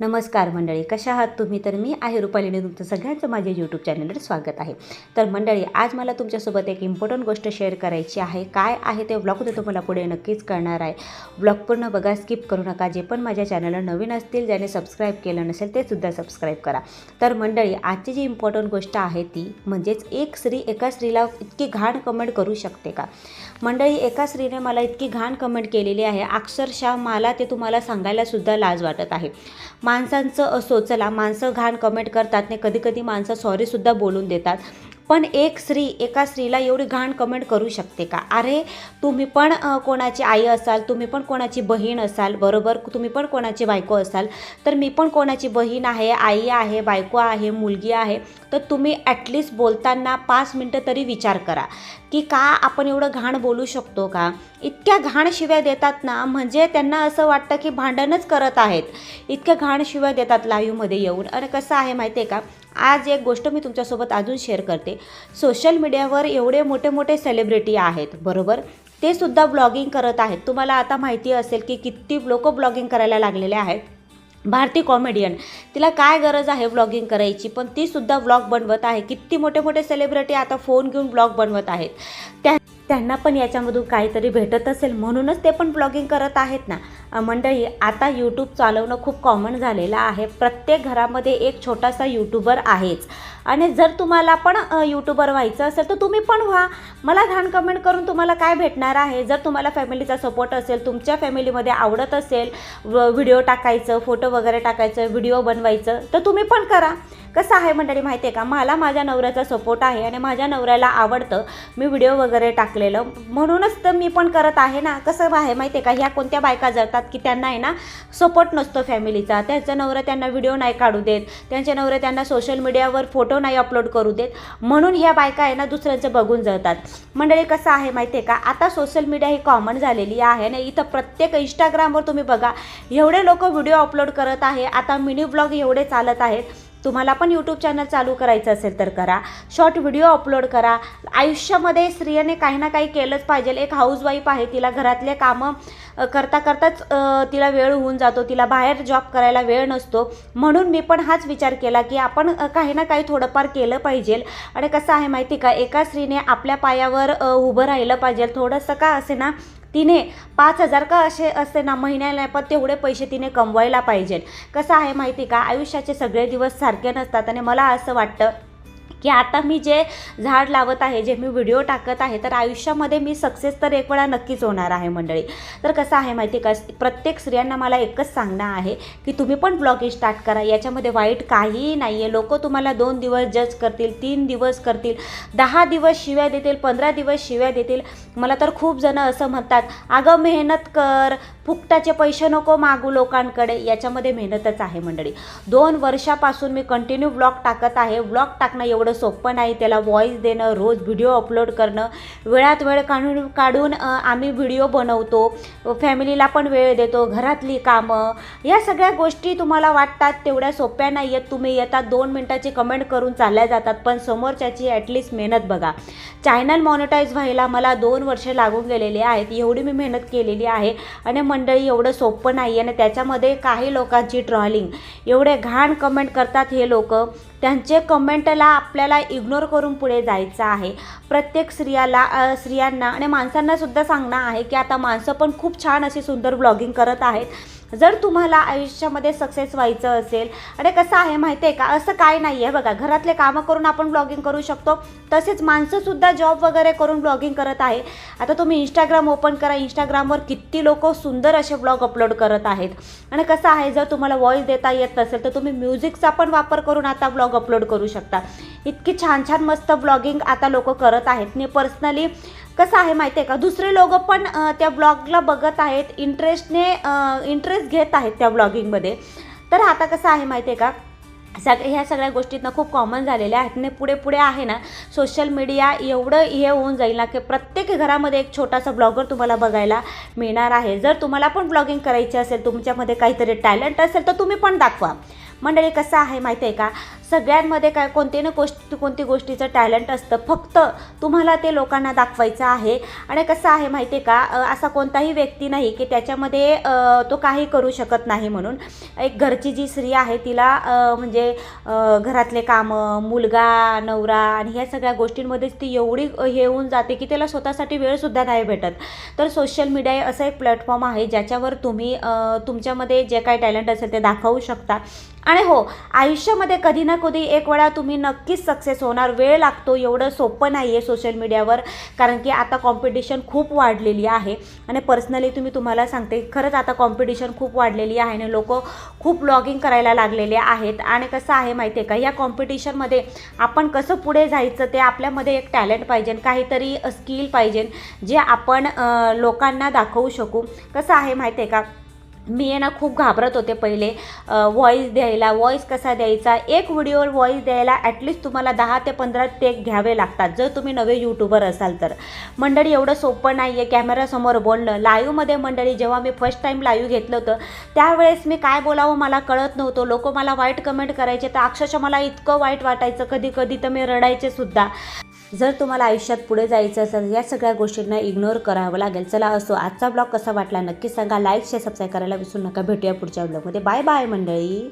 नमस्कार मंडळी कशा आहात तुम्ही? तर मी आहे रुपालीने तुमचं सगळ्यांचं माझ्या यूट्यूब चॅनलवर स्वागत आहे. तर मंडळी आज मला तुमच्यासोबत एक इम्पॉर्टंट गोष्ट शेअर करायची आहे. काय आहे ते ब्लॉग तुम्हाला पुढे नक्कीच कळणार आहे. ब्लॉग पूर्ण बघा स्किप करू नका. जे पण माझ्या चॅनलला नवीन असतील ज्याने सबस्क्राईब केलं नसेल ते सुद्धा सबस्क्राईब करा. तर मंडळी आजची जी इम्पॉर्टंट गोष्ट आहे ती म्हणजेच एक स्त्री एका स्त्रीला इतकी घाण कमेंट करू शकते का? मंडळी एका स्त्रीने मला इतकी घाण कमेंट केलेली आहे. अक्षरशः मला ते तुम्हाला सांगायला सुद्धा लाज वाटत आहे. माणसांचं असो चला माणसं घाण कमेंट करतात आणि कधी कधी माणसं सॉरीसुद्धा बोलून देतात. पण एक स्त्री एका स्त्रीला एवढी घाण कमेंट करू शकते का? अरे तुम्ही पण कोणाची आई असाल तुम्ही पण कोणाची बहीण असाल बरोबर? तुम्ही पण कोणाची बायको असाल तर मी पण कोणाची बहीण आहे आई आहे बायको आहे मुलगी आहे तर तुम्ही ॲटलिस्ट बोलताना पाच मिनटं तरी विचार करा. की का आपण एवढं घाण बोलू शकतो का? इतक्या घाण शिव्या देतात ना म्हणजे त्यांना असं वाटतं की भांडणच करत आहेत. इतक्या घाण शिव्या देतात लाईव्हमध्ये येऊन. आणि कसं आहे माहिती आहे का? आज एक गोष्ट मी तुमच्यासोबत अजून शेअर करते. सोशल मीडियावर एवढे मोठे मोठे सेलिब्रिटी आहेत बरोबर? ते सुद्धा ब्लॉगिंग करत आहेत. तुम्हाला आता माहिती असेल की किती लोक ब्लॉगिंग करायला लागलेले आहेत. भारती कॉमेडियन तिला काय गरज आहे व्लॉगिंग करायची? पण ती सुद्धा व्लॉग बनवत आहे. किती मोठे मोठे सेलिब्रिटी आता फोन घेऊन ब्लॉग बनवत आहेत. त्या त्यांना पण याच्यामधून काहीतरी भेटत असेल. म्हणूनच ते पण ब्लॉगिंग करत आहेत ना. मंडळी आता यूट्यूब चालवणं खूप कॉमन झालेलं आहे. प्रत्येक घरामध्ये एक छोटासा यूट्यूबर आहेच. आणि जर तुम्हाला पण यूट्यूबर व्हायचं असेल तर तुम्ही पण व्हा. मला घाण कमेंट करून तुम्हाला काय भेटणार आहे? जर तुम्हाला फॅमिलीचा सपोर्ट असेल तुमच्या फॅमिलीमध्ये आवडत असेल व- व्हिडिओ टाकायचं फोटो वगैरे टाकायचं व्हिडिओ बनवायचं तर तुम्ही पण करा. कसं आहे मंडळी माहिती आहे का? मला माझ्या नवऱ्याचा सपोर्ट आहे आणि माझ्या नवऱ्याला आवडतं मी व्हिडिओ वगैरे टाकलेलं. म्हणूनच तर मी पण करत आहे ना. कसं आहे माहिती आहे का? ह्या कोणत्या बायका जळतात? की त्यांना आहे ना सपोर्ट नसतो फॅमिलीचा त्यांचा नवरा त्यांना व्हिडिओ नाही काढू देत. त्यांच्या नवऱ्या त्यांना सोशल मीडियावर फोटो नाही अपलोड करू देत. म्हणून ह्या बायका आहे ना दुसऱ्यांचं बघून जळतात. मंडळी कसं आहे माहिती आहे का? आता सोशल मीडिया ही कॉमन झालेली आहे आणि इथं प्रत्येक इंस्टाग्रामवर तुम्ही बघा एवढे लोक व्हिडिओ अपलोड करत आहे. आता मिनी ब्लॉग एवढे चालत आहेत. तुम्हाला पण यूट्यूब चॅनल चालू करायचं असेल तर करा. शॉर्ट व्हिडिओ अपलोड करा. आयुष्यामध्ये स्त्रियाने काही ना काही केलंच पाहिजे. एक हाऊसवाईफ आहे तिला घरातले कामं करता करताच तिला वेळ होऊन जातो. तिला बाहेर जॉब करायला वेळ नसतो. म्हणून मी पण हाच विचार केला की आपण काही ना काही थोडंफार केलं पाहिजे. आणि कसं आहे माहिती का? एका स्त्रीने आपल्या पायावर उभं राहिलं पाहिजे. थोडंसं का असे ना तिने पाच हजार का असे असते ना महिन्याला पण तेवढे पैसे तिने कमवायला पाहिजेत. कसं आहे माहिती का? आयुष्याचे सगळे दिवस सारखे नसतात आणि मला असं वाटतं की आता मी जे झाड लावत आहे जे मी व्हिडिओ टाकत आहे तर आयुष्यामध्ये मी सक्सेस तर एक वेळा नक्कीच होणार आहे मंडळी. तर कसं आहे माहिती का प्रत्येक स्त्रियांना मला एकच सांगणं आहे की तुम्ही पण ब्लॉगिंग स्टार्ट करा. याच्यामध्ये वाईट काहीही नाही आहे लोक तुम्हाला दोन दिवस जज करतील तीन दिवस करतील दहा दिवस शिव्या देतील पंधरा दिवस शिव्या देतील. मला तर खूप जणं असं म्हणतात अगं मेहनत कर फुकटाचे पैसे नको मागू लोकांकडे याच्यामध्ये मेहनतच आहे मंडळी. दोन वर्षापासून मी कंटिन्यू ब्लॉग टाकत आहे. ब्लॉग टाकणं एवढं सोपं नाही त्याला व्हॉईस देणं रोज व्हिडिओ अपलोड करणं. वेळात वेळ काढून काढून आम्ही व्हिडिओ बनवतो. फॅमिलीला पण वेळ देतो घरातली कामं. या सगळ्या गोष्टी तुम्हाला वाटतात तेवढ्या सोप्या नाही आहेत तुम्ही येतात दोन मिनटाची कमेंट करून चालल्या जातात पण समोरच्याची ॲटलिस्ट मेहनत बघा. चॅनल मॉनिटाईज व्हायला मला दोन वर्ष लागून गेलेले आहेत. एवढी मी मेहनत केलेली आहे. आणि मंडळी एवढं सोपं नाही आणि त्याच्यामध्ये काही लोकांची ट्रॉलिंग एवढे घाण कमेंट करतात हे लोक. त्यांचे कमेंटला आपल्याला इग्नोर करून पुढे जायचं आहे. प्रत्येक स्त्रियाला स्त्रियांना आणि माणसांनासुद्धा सांगणं आहे की आता माणसं पण खूप छान अशी सुंदर ब्लॉगिंग करत आहेत. जर तुम्हाला आयुष्यामध्ये सक्सेस व्हायचं असेल आणि कसं आहे माहिती आहे का? असं काय नाही आहे बघा घरातले कामं करून आपण ब्लॉगिंग करू शकतो. तसेच माणसंसुद्धा जॉब वगैरे करून ब्लॉगिंग करत आहे. आता तुम्ही इंस्टाग्राम ओपन करा. इंस्टाग्रामवर किती लोक सुंदर असे ब्लॉग अपलोड करत आहेत. आणि कसं आहे जर तुम्हाला व्हॉईस देता येत नसेल तर तुम्ही म्युझिकचा पण वापर करून आता ब्लॉग अपलोड करू शकता. इतकी छान छान मस्त ब्लॉगिंग आता लोक करत आहेत. मी पर्सनली कसं आहे माहिती आहे का? दुसरे लोक पण त्या ब्लॉगला बघत आहेत इंटरेस्टने इंटरेस्ट घेत आहेत त्या ब्लॉगिंगमध्ये तर आता कसं आहे माहिती आहे का? सग ह्या सगळ्या गोष्टींना खूप कॉमन झालेल्या आहेत. आणि पुढे पुढे आहे ना सोशल मीडिया एवढं हे होऊन जाईल ना की प्रत्येक घरामध्ये एक छोटासा ब्लॉगर तुम्हाला बघायला मिळणार आहे. जर तुम्हाला पण ब्लॉगिंग करायची असेल तुमच्यामध्ये काहीतरी टॅलेंट असेल तर तुम्ही पण दाखवा. मंडळी कसं आहे माहिती आहे का? सगळ्यांमध्ये काय कोणते ना गोष्टी कोणती गोष्टीचं टॅलेंट असतं. फक्त तुम्हाला ते लोकांना दाखवायचं आहे. आणि कसं आहे माहिती आहे का असा कोणताही व्यक्ती नाही की त्याच्यामध्ये तो काही करू शकत नाही म्हणून. एक घरची जी स्त्री आहे तिला म्हणजे घरातले कामं मुलगा नवरा आणि ह्या सगळ्या गोष्टींमध्येच ती एवढी हे होऊन जाते की त्याला स्वतःसाठी वेळसुद्धा नाही भेटत. तर सोशल मीडिया हे असं एक प्लॅटफॉर्म आहे ज्याच्यावर तुम्ही तुमच्यामध्ये जे काही टॅलेंट असेल ते दाखवू शकता. आणि हो आयुष्यामध्ये कधी ना कधी एक वेळा तुम्ही नक्कीच सक्सेस होणार. वेळ लागतो एवढं सोपं नाही आहे सोशल मीडियावर कारण की आता कॉम्पिटिशन खूप वाढलेली आहे. आणि पर्सनली तुम्ही तुम्हाला सांगते खरंच आता कॉम्पिटिशन खूप वाढलेली आहे आणि लोक खूप ब्लॉगिंग करायला लागलेले आहेत. आणि कसं आहे माहिती आहे का या कॉम्पिटिशनमध्ये आपण कसं पुढे जायचं ते आपल्यामध्ये एक टॅलेंट पाहिजे काहीतरी स्किल पाहिजे जे आपण लोकांना दाखवू शकू. कसं आहे माहिती आहे का मी आहे ना खूप घाबरत होते पहिले. व्हॉईस द्यायला व्हॉईस कसा द्यायचा? एक व्हिडिओवर व्हॉईस द्यायला ॲटलिस्ट तुम्हाला दहा ते पंधरा टेक घ्यावे लागतात. जर तुम्ही नवे यूट्यूबर असाल तर. मंडळी एवढं सोपं नाही आहे कॅमेरासमोर बोलणं. लाईव्हमध्ये मंडळी जेव्हा मी फर्स्ट टाईम लाईव्ह घेतलं होतं त्यावेळेस मी काय बोलावं मला कळत नव्हतं. लोक मला वाईट कमेंट करायचे. तर अक्षरशः मला इतकं वाईट वाटायचं. कधी कधी तर मी रडायचे सुद्धा. जर तुम्हाला आयुष्यात पुढे जायचं असेल या सगळ्या गोष्टींना इग्नोर करावं लागेल. चला असो. आजचा ब्लॉग कसा वाटला नक्की सांगा. लाईक शेअर सबस्क्राईब करायला विसरू नका भेटूया पुढच्या ब्लॉगमध्ये बाय बाय मंडळी.